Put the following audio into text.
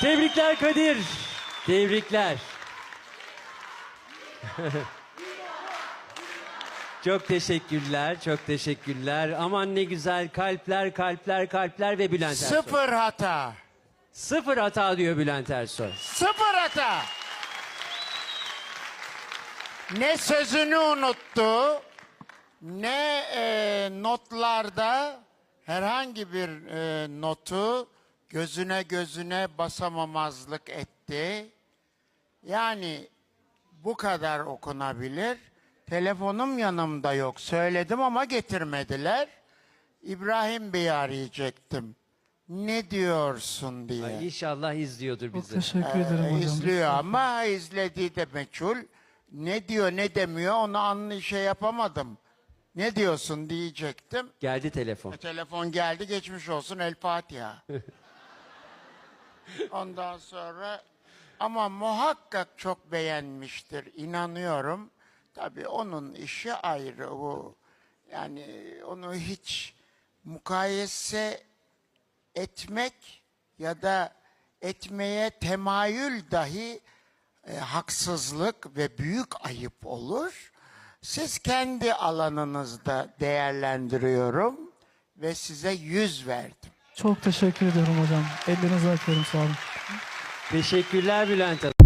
Tebrikler Kadir. Tebrikler. çok teşekkürler, çok teşekkürler. Aman ne güzel kalpler, kalpler, kalpler ve Bülent Ersoy. Sıfır hata. Sıfır hata diyor Bülent Ersoy. Sıfır hata. Ne sözünü unuttu, ne e, notlarda herhangi bir e, notu gözüne gözüne basamamazlık etti. Yani bu kadar okunabilir. Telefonum yanımda yok. Söyledim ama getirmediler. İbrahim Bey'i arayacaktım. Ne diyorsun diye. Ay, İnşallah izliyordur Çok bizi. teşekkür ederim Ee, hocam. izliyor ama izlediği de meçhul. Ne diyor ne demiyor onu anlı şey yapamadım. Ne diyorsun diyecektim. Geldi telefon. E, Telefon geldi geçmiş olsun El Fatiha. Ondan sonra ama muhakkak çok beğenmiştir inanıyorum. Tabii onun işi ayrı bu. Yani onu hiç mukayese etmek ya da etmeye temayül dahi e, haksızlık ve büyük ayıp olur. Siz kendi alanınızda değerlendiriyorum ve size yüz verdim. Çok teşekkür ederim hocam. Ellerinize öpüyorum sağ olun. Teşekkürler Bülent Hanım.